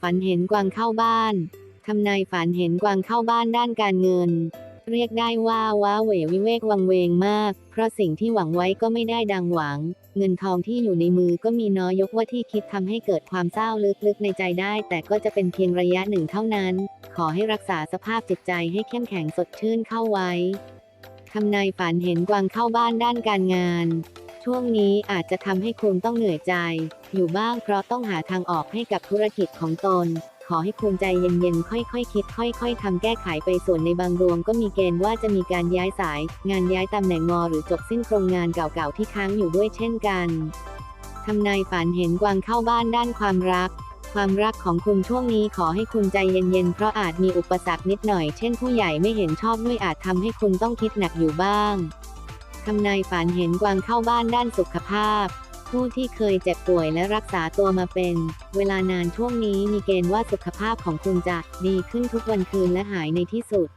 ฝันเห็นกวางเข้าบ้าน ทำนายฝันเห็นกวางเข้าบ้านด้านการเงิน เรียกได้ว่าว้าเหววิเวกวังเวงมาก เพราะสิ่งที่หวังไว้ก็ไม่ได้ดังหวัง เงินทองที่อยู่ในมือก็มีน้อยยกว่าที่คิดทำให้เกิดความเศร้าลึกๆในใจได้ แต่ก็จะเป็นเพียงระยะหนึ่งเท่านั้น ขอให้รักษาสภาพจิตใจให้เข้มแข็งสดชื่นเข้าไว้ทำนายฝันเห็นกวางเข้าบ้านด้านการงาน ช่วงนี้อาจจะทำให้คุณต้องเหนื่อยใจ อยู่บ้างเพราะต้องหาทางออกให้กับธุรกิจของตน ขอให้คุณใจเย็นๆ ค่อยๆคคิด ค่อย ๆทำแก้ไขไปส่วนในบางดวงก็มีเกณฑ์ว่าจะมีการย้ายสาย งานย้ายตำแหน่งงอหรือจบสิ้นโครงงานเก่าๆที่ค้างอยู่ด้วยเช่นกันทำนายฝันเห็นกวางเข้าบ้านด้านความรักความรักของคุณช่วงนี้ขอให้คุณใจเย็นๆ เพราะอาจมีอุปสรรคนิดหน่อย เช่นผู้ใหญ่ไม่เห็นชอบด้วยอาจทำให้คุณต้องคิดหนักอยู่บ้าง ทำนายฝันเห็นกวางเข้าบ้านด้านสุขภาพ ผู้ที่เคยเจ็บป่วยและรักษาตัวมาเป็น เวลานานช่วงนี้มีเกณฑ์ว่าสุขภาพของคุณจะดีขึ้นทุกวันคืนและหายในที่สุด